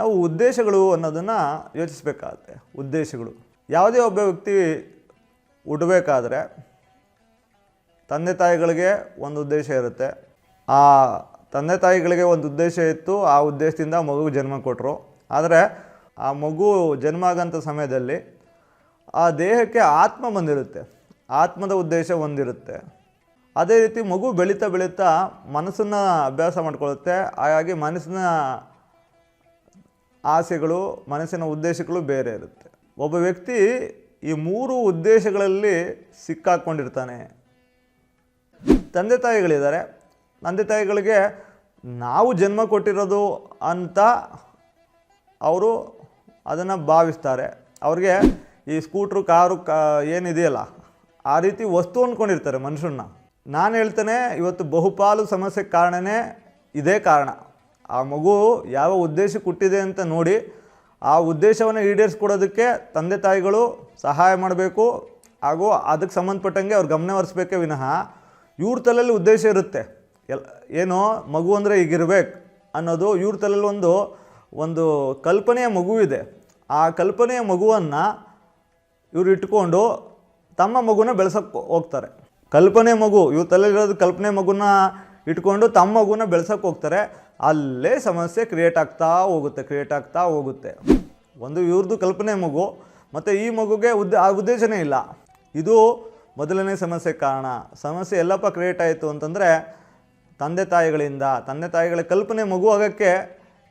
ನಾವು ಉದ್ದೇಶಗಳು ಅನ್ನೋದನ್ನು ಯೋಚಿಸಬೇಕಾಗುತ್ತೆ. ಉದ್ದೇಶಗಳು. ಯಾವುದೇ ಒಬ್ಬ ವ್ಯಕ್ತಿ ಹುಡಬೇಕಾದ್ರೆ ತಂದೆ ತಾಯಿಗಳಿಗೆ ಒಂದು ಉದ್ದೇಶ ಇರುತ್ತೆ. ಆ ತಂದೆ ತಾಯಿಗಳಿಗೆ ಒಂದು ಉದ್ದೇಶ ಇತ್ತು, ಆ ಉದ್ದೇಶದಿಂದ ಮಗುಗೆ ಜನ್ಮ ಕೊಟ್ಟರು ಆದರೆ ಆ ಮಗು ಜನ್ಮ ಆಗೋಂಥ ಸಮಯದಲ್ಲಿ ಆ ದೇಹಕ್ಕೆ ಆತ್ಮ ಬಂದಿರುತ್ತೆ. ಆತ್ಮದ ಉದ್ದೇಶ ಒಂದಿರುತ್ತೆ. ಅದೇ ರೀತಿ ಮಗು ಬೆಳೀತಾ ಬೆಳೀತಾ ಮನಸ್ಸನ್ನು ಅಭ್ಯಾಸ ಮಾಡ್ಕೊಳ್ಳುತ್ತೆ ಹಾಗಾಗಿ ಮನಸ್ಸಿನ ಆಸೆಗಳು, ಮನಸ್ಸಿನ ಉದ್ದೇಶಗಳು ಬೇರೆ ಇರುತ್ತೆ. ಒಬ್ಬ ವ್ಯಕ್ತಿ ಈ ಮೂರು ಉದ್ದೇಶಗಳಲ್ಲಿ ಸಿಕ್ಕಾಕ್ಕೊಂಡಿರ್ತಾನೆ ತಂದೆ ತಾಯಿಗಳಿದ್ದಾರೆ. ತಂದೆ ತಾಯಿಗಳಿಗೆ ನಾವು ಜನ್ಮ ಕೊಟ್ಟಿರೋದು ಅಂತ ಅವರು ಅದನ್ನು ಭಾವಿಸ್ತಾರೆ. ಅವ್ರಿಗೆ ಈ ಸ್ಕೂಟ್ರು, ಕಾರು, ಕಾ, ಏನಿದೆಯಲ್ಲ, ಆ ರೀತಿ ವಸ್ತು ಅಂದ್ಕೊಂಡಿರ್ತಾರೆ ಮನುಷ್ಯನ್ನ ನಾನು ಹೇಳ್ತೇನೆ, ಇವತ್ತು ಬಹುಪಾಲು ಸಮಸ್ಯೆಗೆ ಕಾರಣನೇ ಇದೇ ಕಾರಣ. ಆ ಮಗು ಯಾವ ಉದ್ದೇಶಕ್ಕೆ ಹುಟ್ಟಿದೆ ಅಂತ ನೋಡಿ ಆ ಉದ್ದೇಶವನ್ನು ಈಡೇರಿಸ್ಕೊಡೋದಕ್ಕೆ ತಂದೆ ತಾಯಿಗಳು ಸಹಾಯ ಮಾಡಬೇಕು ಹಾಗೂ ಅದಕ್ಕೆ ಸಂಬಂಧಪಟ್ಟಂಗೆ ಅವ್ರು ಗಮನ ಹರಿಸ್ಬೇಕೇ ವಿನಃ ಇವ್ರ ತಲೆಯಲ್ಲಿ ಉದ್ದೇಶ ಇರುತ್ತೆ. ಎಲ್, ಏನೋ ಮಗು ಅಂದರೆ ಈಗಿರ್ಬೇಕು ಅನ್ನೋದು ಇವ್ರ ತಲೆಯಲ್ಲಿ ಒಂದು ಒಂದು ಕಲ್ಪನೆಯ ಮಗುವಿದೆ. ಆ ಕಲ್ಪನೆಯ ಮಗುವನ್ನು ಇವ್ರು ಇಟ್ಕೊಂಡು ತಮ್ಮ ಮಗುನ ಬೆಳೆಸೋಕ್ಕೆ ಹೋಗ್ತಾರೆ. ಕಲ್ಪನೆ ಮಗು, ಇವ್ರ ತಲೆಯಲ್ಲಿರೋದು ಕಲ್ಪನೆ ಮಗುನ ಇಟ್ಕೊಂಡು ತಮ್ಮ ಮಗುನ ಬೆಳೆಸೋಕ್ಕೆ ಹೋಗ್ತಾರೆ. ಅಲ್ಲೇ ಸಮಸ್ಯೆ ಕ್ರಿಯೇಟ್ ಆಗ್ತಾ ಹೋಗುತ್ತೆ ಕ್ರಿಯೇಟ್ ಆಗ್ತಾ ಹೋಗುತ್ತೆ. ಒಂದು ಇವ್ರದ್ದು ಕಲ್ಪನೆ ಮಗು, ಮತ್ತು ಈ ಮಗುಗೆ ಉದ್ದ, ಆ ಉದ್ದೇಶನೇ ಇಲ್ಲ. ಇದು ಮೊದಲನೇ ಸಮಸ್ಯೆ ಕಾರಣ. ಸಮಸ್ಯೆ ಎಲ್ಲಪ್ಪ ಕ್ರಿಯೇಟ್ ಆಯಿತು ಅಂತಂದರೆ ತಂದೆ ತಾಯಿಗಳಿಂದ, ತಂದೆ ತಾಯಿಗಳ ಕಲ್ಪನೆ ಮಗು ಆಗೋಕ್ಕೆ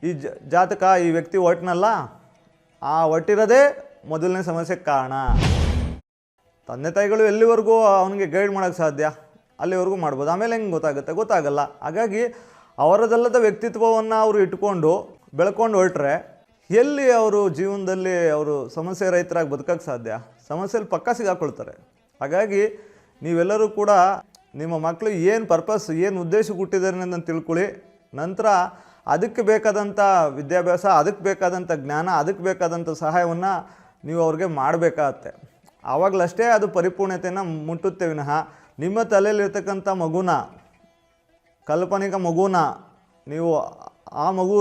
ಈ ಜಾತಕ ಈ ವ್ಯಕ್ತಿ ಒಟ್ಟಿನಲ್ಲ ಆ ಒಟ್ಟಿರೋದೇ ಮೊದಲನೇ ಸಮಸ್ಯೆ ಕಾರಣ. ತಂದೆ ತಾಯಿಗಳು ಎಲ್ಲಿವರೆಗೂ ಅವನಿಗೆ ಗೈಡ್ ಮಾಡೋಕ್ಕೆ ಸಾಧ್ಯ? ಅಲ್ಲಿವರೆಗೂ ಮಾಡ್ಬೋದು. ಆಮೇಲೆ ಹೆಂಗೆ ಗೊತ್ತಾಗುತ್ತೆ? ಗೊತ್ತಾಗಲ್ಲ. ಹಾಗಾಗಿ ಅವರದಲ್ಲದ ವ್ಯಕ್ತಿತ್ವವನ್ನು ಅವರು ಇಟ್ಕೊಂಡು ಬೆಳ್ಕೊಂಡು ಹೊರಟ್ರೆ ಎಲ್ಲಿ ಅವರು ಜೀವನದಲ್ಲಿ ಅವರು ಸಮಸ್ಯೆ ರೈತರಾಗಿ ಬದುಕೋಕ್ಕೆ ಸಾಧ್ಯ? ಸಮಸ್ಯೆಯಲ್ಲಿ ಪಕ್ಕ ಸಿಗಾಕೊಳ್ತಾರೆ. ಹಾಗಾಗಿ ನೀವೆಲ್ಲರೂ ಕೂಡ ನಿಮ್ಮ ಮಕ್ಕಳು ಏನು ಪರ್ಪಸ್, ಏನು ಉದ್ದೇಶ ಹುಟ್ಟಿದ್ದಾರೆ ಅಂತ ತಿಳ್ಕೊಳ್ಳಿ. ನಂತರ ಅದಕ್ಕೆ ಬೇಕಾದಂಥ ವಿದ್ಯಾಭ್ಯಾಸ, ಅದಕ್ಕೆ ಬೇಕಾದಂಥ ಜ್ಞಾನ, ಅದಕ್ಕೆ ಬೇಕಾದಂಥ ಸಹಾಯವನ್ನು ನೀವು ಅವ್ರಿಗೆ ಮಾಡಬೇಕಾಗತ್ತೆ. ಆವಾಗಲಷ್ಟೇ ಅದು ಪರಿಪೂರ್ಣತೆಯನ್ನು ಮುಟ್ಟುತ್ತೆ ವಿನಃ. ನಿಮ್ಮ ತಲೆಯಲ್ಲಿರ್ತಕ್ಕಂಥ ಮಗುನ ಕಾಲ್ಪನಿಕ ಮಗುನ ನೀವು ಆ ಮಗು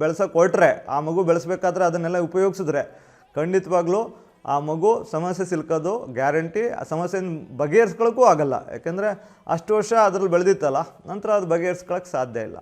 ಬೆಳೆಸೋಕೆ ಕೊಟ್ಟರೆ ಆ ಮಗು ಬೆಳೆಸ್ಬೇಕಾದ್ರೆ ಅದನ್ನೆಲ್ಲ ಉಪಯೋಗಿಸಿದ್ರೆ, ಖಂಡಿತವಾಗ್ಲೂ ಆ ಮಗು ಸಮಸ್ಯೆ ಸಿಲ್ಕೋದು ಗ್ಯಾರಂಟಿ, ಆ ಸಮಸ್ಯೆನ ಬಗೆಹರಿಸ್ಕೊಳ್ಳೋಕ್ಕೂ ಆಗಲ್ಲ. ಯಾಕೆಂದರೆ ಅಷ್ಟು ವರ್ಷ ಅದ್ರಲ್ಲಿ ಬೆಳೆದಿತ್ತಲ್ಲ, ನಂತರ ಅದು ಬಗೆಹರಿಸ್ಕೊಳಕ್ಕೆ ಸಾಧ್ಯ ಇಲ್ಲ.